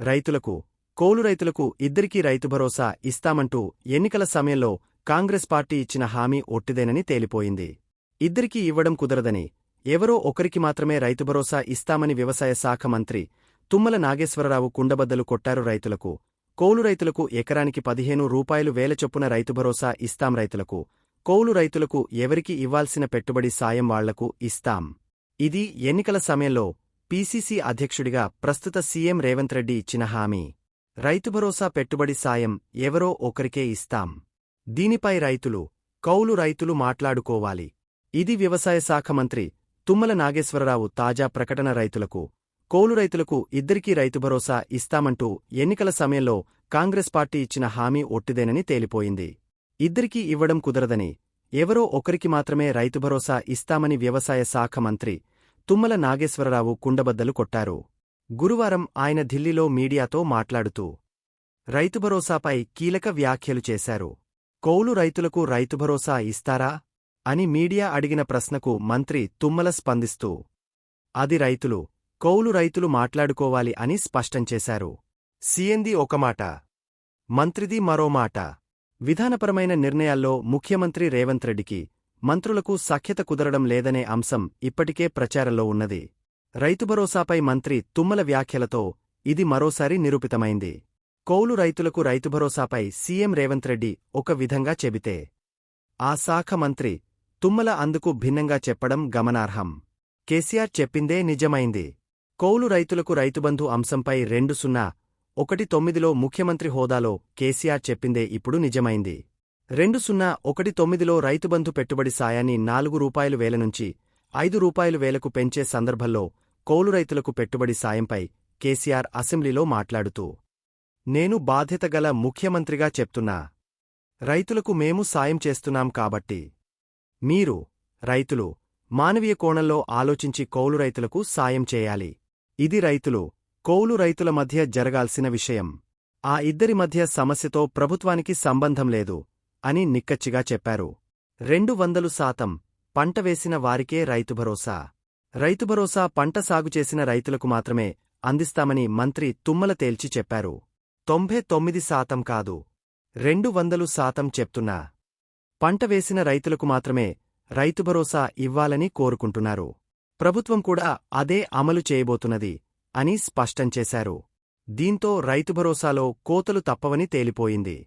రైతులకు కౌలు రైతులకు ఇద్దరికీ రైతు భరోసా ఇస్తామంటూ ఎన్నికల సమయంలో కాంగ్రెస్ పార్టీ ఇచ్చిన హామీ ఒట్టిదేనని తేలిపోయింది. ఇద్దరికీ ఇవ్వడం కుదరదని ఎవరో ఒకరికి మాత్రమే రైతు భరోసా ఇస్తామని వ్యవసాయ శాఖ మంత్రి తుమ్మల నాగేశ్వరరావు కుండబద్దలు కొట్టారు రైతులకు. కౌలు రైతులకు ఎకరానికి పదిహేను రూపాయలు వేల చొప్పున రైతు భరోసా ఇస్తాం రైతులకు. కౌలు రైతులకు ఎవరికి ఇవ్వాల్సిన పెట్టుబడి సాయం వాళ్ళకు ఇస్తాం. ఇది ఎన్నికల సమయంలో పీసీసీ అధ్యక్షుడిగా ప్రస్తుత సీఎం రేవంత్ రెడ్డి ఇచ్చిన హామీ రైతు భరోసా పెట్టుబడి సాయం ఎవరో ఒకరికే ఇస్తాం. దీనిపై రైతులు కౌలు రైతులు మాట్లాడుకోవాలి. ఇది వ్యవసాయ శాఖ మంత్రి తుమ్మల నాగేశ్వరరావు తాజా ప్రకటన రైతులకు కౌలు రైతులకు ఇద్దరికీ రైతు భరోసా ఇస్తామంటూ ఎన్నికల సమయంలో కాంగ్రెస్ పార్టీ ఇచ్చిన హామీ ఒట్టిదేనని తేలిపోయింది. ఇద్దరికీ ఇవ్వడం కుదరదని ఎవరో ఒకరికి మాత్రమే రైతు భరోసా ఇస్తామని వ్యవసాయ శాఖ మంత్రి తుమ్మల నాగేశ్వరరావు కుండబద్దలు కొట్టారు. గురువారం ఆయన ఢిల్లీలో మీడియాతో మాట్లాడుతూ రైతు భరోసాపై కీలక వ్యాఖ్యలు చేశారు. కౌలు రైతులకు రైతు భరోసా ఇస్తారా అని మీడియా అడిగిన ప్రశ్నకు మంత్రి తుమ్మల స్పందిస్తూ అది రైతులు కౌలు రైతులు మాట్లాడుకోవాలి అని స్పష్టం చేశారు. సీఎంది ఒక మాట మంత్రిది మరో మాట. విధానపరమైన నిర్ణయాల్లో ముఖ్యమంత్రి రేవంత్ రెడ్డికి మంత్రులకు సఖ్యత కుదరడం లేదనే అంశం ఇప్పటికే ప్రచారంలో ఉన్నది. రైతు భరోసాపై మంత్రి తుమ్మల వ్యాఖ్యలతో ఇది మరోసారి నిరూపితమైంది. కౌలు రైతులకు రైతు భరోసాపై సీఎం రేవంత్ రెడ్డి ఒక విధంగా చెబితే ఆ శాఖ మంత్రి తుమ్మల అందుకు భిన్నంగా చెప్పడం గమనార్హం. కేసీఆర్ చెప్పిందే నిజమైంది. కౌలు రైతులకు రైతుబంధు అంశంపై రెండు సున్నా ఒకటి తొమ్మిదిలో ముఖ్యమంత్రి హోదాలో కేసీఆర్ చెప్పిందే ఇప్పుడు నిజమైంది. రెండు సున్నా ఒకటి తొమ్మిదిలో రైతుబంధు పెట్టుబడి సాయాన్ని నాలుగు రూపాయలు వేల నుంచి ఐదు రూపాయలు వేలకు పెంచే సందర్భంలో కౌలు రైతులకు పెట్టుబడి సాయంపై కేసీఆర్ అసెంబ్లీలో మాట్లాడుతూ నేను బాధ్యతగల ముఖ్యమంత్రిగా చెప్తున్నా. రైతులకు మేము సాయం చేస్తున్నాం కాబట్టి. మీరు రైతులు మానవీయ కోణంలో ఆలోచించి కౌలు రైతులకు సాయం చేయాలి. ఇది రైతులు కౌలు రైతుల మధ్య జరగాల్సిన విషయం. ఆ ఇద్దరి మధ్య సమస్యతో ప్రభుత్వానికి సంబంధం లేదు. అని నిక్కచ్చిగా చెప్పారు. రెండు వందలు శాతం పంట వేసిన వారికే రైతు భరోసా. రైతు భరోసా పంట సాగు చేసిన రైతులకు మాత్రమే అందిస్తామని మంత్రి తుమ్మల తేల్చి చెప్పారు. తొంభై తొమ్మిది శాతం కాదు. రెండు వందలు శాతం చెప్తున్నా. పంట వేసిన రైతులకు మాత్రమే రైతు భరోసా ఇవ్వాలని కోరుకుంటున్నారు. ప్రభుత్వం కూడా అదే అమలు చేయబోతున్నది అని స్పష్టం చేశారు. దీంతో రైతు భరోసాలో కోతలు తప్పవని తేలిపోయింది.